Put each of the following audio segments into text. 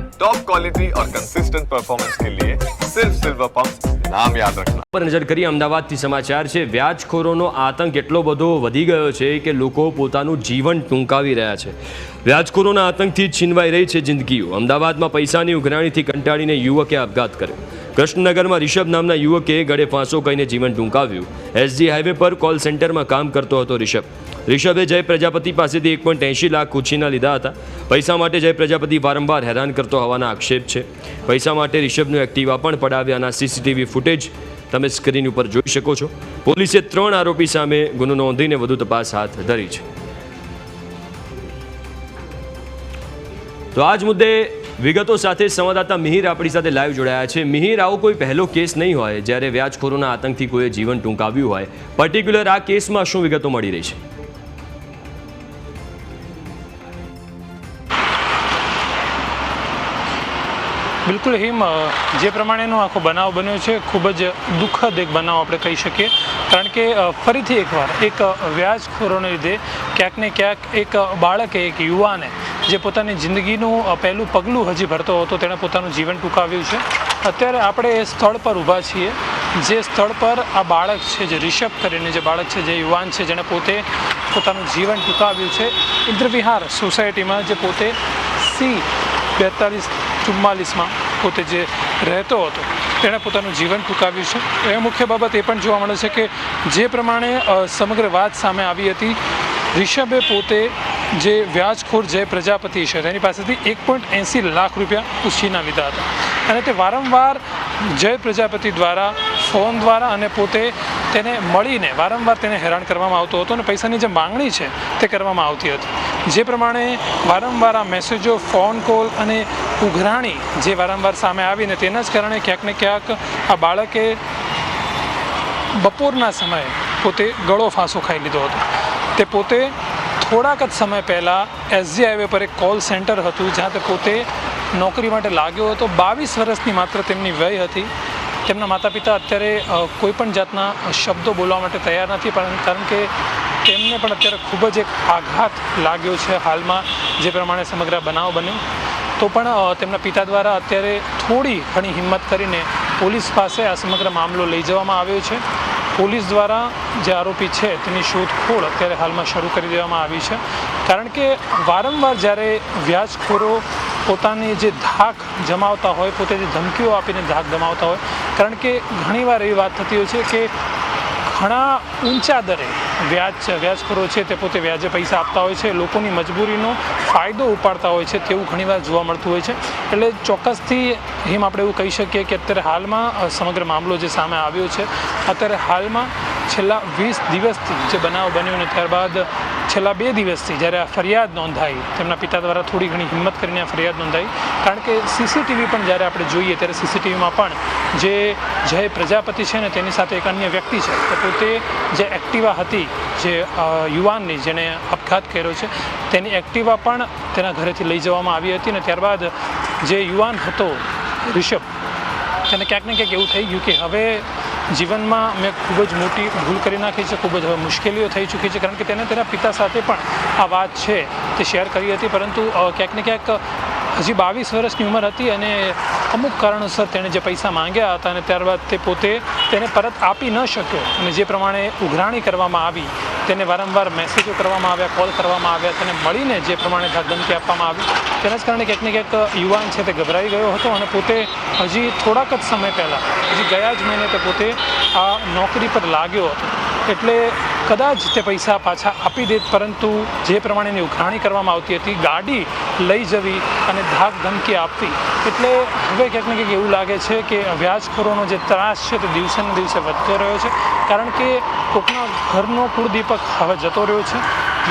Top quality और consistent performance के लिए सिर्फ सिल्वर पंप नाम याद रखना પર નજર કરીએ અમદાવાદથી સમાચાર છે વ્યાજખોરોનો આતંક એટલો બધો વધી ગયો છે કે લોકો પોતાનું જીવન ટૂંકાવી રહ્યા છે વ્યાજખોરોના આતંકથી જ છીનવાઈ રહી છે જિંદગીઓ અમદાવાદમાં પૈસાની ઉઘરાણીથી કંટાળીને યુવકે આપઘાત કર્યો કૃષ્ણનગરમાં રિષભ નામના યુવકે ગળે ફાંસો કહીને જીવન ટૂંકાવ્યું એસજી હાઈવે પર કોલ સેન્ટરમાં કામ કરતો હતો રિષભ રિષભે જય પ્રજાપતિ પાસેથી એક પોઈન્ટ એંશી લાખ ઉછીના લીધા હતા. પૈસા માટે જય પ્રજાપતિ વારંવાર હેરાન કરતો હોવાના આક્ષેપ છે. પૈસા માટે રિષભનું એક્ટિવા પણ પડાવ્યાના સીસીટીવી ફૂટેજ તમે સ્ક્રીન ઉપર જોઈ શકો છો. પોલીસે ત્રણ આરોપી સામે ગુનો નોંધીને વધુ તપાસ હાથ ધરી છે. તો આ જ મુદ્દે વિગતો સાથે સંવાદદાતા મિહિર આપણી સાથે લાઈવ જોડાયા છે. મિહિર, આવો કોઈ પહેલો કેસ નહીં હોય, જ્યારે વ્યાજખોરોના આતંકથી કોઈએ જીવન ટૂંકાવ્યું હોય. પર્ટિક્યુલર આ કેસમાં શું વિગતો મળી રહી છે? બિલકુલ હિમ જે પ્રમાણેનો આખો બનાવ બન્યો છે, ખૂબ જ દુઃખદ એક બનાવ આપણે કહી શકીએ. કારણ કે ફરીથી એકવાર એક વ્યાજખોરોને લીધે ક્યાંક ને ક્યાંક એક બાળકે, એક યુવાને જે પોતાની જિંદગીનું પહેલું પગલું હજી ભરતો હતો, તેણે પોતાનું જીવન ટૂંકાવ્યું છે. અત્યારે આપણે એ સ્થળ પર ઊભા છીએ. જે સ્થળ પર આ બાળક છે, જે રિષભ કરીને જે બાળક છે, જે યુવાન છે, જેણે પોતે પોતાનું જીવન ટૂંકાવ્યું છે, ઇન્દ્રવિહાર સોસાયટીમાં જે પોતે સી બેતાલીસ ચુમ્માલીસમાં પોતે જે રહેતો હતો, તેણે પોતાનું જીવન ટૂંકાવ્યું છે. એ મુખ્ય બાબત એ પણ જોવા મળે છે કે જે પ્રમાણે સમગ્ર વાત સામે આવી હતી, રિષભે પોતે જે વ્યાજખોર જય પ્રજાપતિ છે, તેની પાસેથી એક પોઈન્ટ એંસી લાખ રૂપિયા ઉછીના લીધા હતા. અને તે વારંવાર જય પ્રજાપતિ દ્વારા ફોન દ્વારા અને પોતે તેને મળીને વારંવાર તેને હેરાન કરવામાં આવતો હતો અને પૈસાની જે માંગણી છે તે કરવામાં આવતી હતી. જે પ્રમાણે વારંવાર આ મેસેજો, ફોન કોલ અને ઉઘરાણી જે વારંવાર સામે આવીને તેના જ કારણે ક્યાંક ને ક્યાંક આ બાળકે બપોરના સમયે પોતે ગળો ફાંસો ખાઈ લીધો હતો. તે પોતે થોડાક જ સમય પહેલાં એસજી હાઈવે પર એક કોલ સેન્ટર હતું, જ્યાં તે પોતે નોકરી માટે લાગ્યો હતો. બાવીસ વર્ષની માત્ર તેમની વય હતી. તેમના માતા પિતા અત્યારે કોઈ પણ જાતના શબ્દો બોલવા માટે તૈયાર નથી, પણ કારણ કે તેમને પણ અત્યારે ખૂબ જ એક આઘાત લાગ્યો છે હાલમાં, જે પ્રમાણે સમગ્ર બનાવ બન્યો. તો પણ તેમના પિતા દ્વારા અત્યારે થોડી ઘણી હિંમત કરીને પોલીસ પાસે આ સમગ્ર મામલો લઈ જવામાં આવ્યો છે. પોલીસ દ્વારા જે આરોપી છે, તેની શોધખોળ અત્યારે હાલમાં શરૂ કરી દેવામાં આવી છે. કારણ કે વારંવાર જ્યારે વ્યાજખોરો પોતાની જે ધાક જમાવતા હોય, પોતે જે ધમકીઓ આપીને ધાક જમાવતા હોય, કારણ કે ઘણીવાર એવી વાત થતી હોય છે કે ઘણા ઊંચા દરે વ્યાજ વ્યાજખોરો છે તે પોતે વ્યાજે પૈસા આપતા હોય છે, લોકોની મજબૂરીનો ફાયદો ઉપાડતા હોય છે તેવું ઘણીવાર જોવા મળતું હોય છે. એટલે ચોક્કસથી હિમ આપણે એવું કહી શકીએ કે અત્યારે હાલમાં સમગ્ર મામલો જે સામે આવ્યો છે, અત્યારે હાલમાં છેલ્લા વીસ દિવસથી જે બનાવ બન્યો ને ત્યારબાદ છેલ્લા બે દિવસથી જ્યારે આ ફરિયાદ નોંધાઈ, તેમના પિતા દ્વારા થોડી ઘણી હિંમત કરીને આ ફરિયાદ નોંધાઈ, કારણ કે સીસીટીવી પણ જ્યારે આપણે જોઈએ ત્યારે સીસીટીવીમાં પણ જે જય પ્રજાપતિ છે ને તેની સાથે એક અન્ય વ્યક્તિ છે, તે પોતે જે એક્ટિવા હતી, જે યુવાનની જેણે આપઘાત કર્યો છે, તેની એક્ટિવા પણ તેના ઘરેથી લઈ જવામાં આવી હતી ને ત્યારબાદ જે યુવાન હતો રિષભ, તેને ક્યાંક ને ક્યાંક એવું થઈ ગયું કે હવે જીવનમાં મેં ખૂબ જ મોટી ભૂલ કરી નાખી છે, ખૂબ જ હવે મુશ્કેલીઓ થઈ ચૂકી છે, કારણ કે તેને તેના પિતા સાથે પણ આ વાત છે તે શેર કરી હતી, પરંતુ ક્યાંક ને ક્યાંક હજી બાવીસ વર્ષની ઉંમર હતી અને અમુક કારણોસર તેણે જે પૈસા માંગ્યા હતા અને ત્યારબાદ તે પોતે તેને પરત આપી ન શક્યો અને જે પ્રમાણે ઉઘરાણી કરવામાં આવી, તેને વારંવાર મેસેજો કરવામાં આવ્યા કોલ કરવામાં આવ્યા, તેને મળીને જે પ્રમાણે ધમકી આપવામાં આવી, તેના જ કારણે ક્યાંક ને ક્યાંક યુવાન છે તે ગભરાઈ ગયો હતો અને પોતે હજી થોડાક જ સમય પહેલાં, હજી ગયા જ મહિને તે પોતે આ નોકરી પર લાગ્યો હતો. એટલે કદાચ તે પૈસા પાછા આપી દેત, પરંતુ જે પ્રમાણેની ઉઘરાણી કરવામાં આવતી હતી, ગાડી લઈ જવી અને ધાક ધમકી આપવી, એટલે હવે ક્યાંક ને ક્યાંક એવું લાગે છે કે વ્યાજખોરોનો જે ત્રાસ છે તે દિવસે ને દિવસે વધતો રહ્યો છે, કારણ કે કોકના ઘરનો કુળદીપક હવે જતો રહ્યો છે.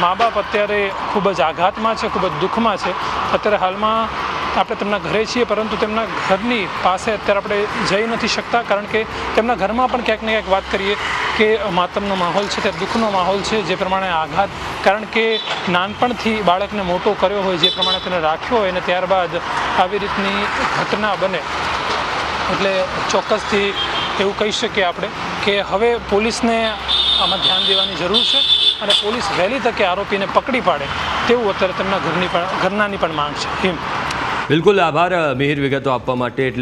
મા બાપ અત્યારે ખૂબ જ આઘાતમાં છે, ખૂબ જ દુઃખમાં છે. અત્યારે હાલમાં આપણે તેમના ઘરે છીએ, પરંતુ તેમના ઘરની પાસે અત્યારે આપણે જઈ નથી શકતા, કારણ કે તેમના ઘરમાં પણ ક્યાંક ને ક્યાંક વાત કરીએ કે માતમનો માહોલ છે, તે દુઃખનો માહોલ છે, જે પ્રમાણે આઘાત, કારણ કે નાનપણથી બાળકને મોટો કર્યો હોય, જે પ્રમાણે તેને રાખ્યો હોય, અને ત્યારબાદ આવી રીતની ઘટના બને. એટલે ચોક્કસથી એવું કહી શકીએ આપણે કે હવે પોલીસને આમાં ધ્યાન દેવાની જરૂર છે, અને પોલીસ વહેલી તકે આરોપીને પકડી પાડે, તેવું અત્યારે તેમના ઘરની પણ, ઘરનાની પણ માંગ છે. હિમ. બિલકુલ આભાર મિહિર વિગતો આપવા માટે. એટલે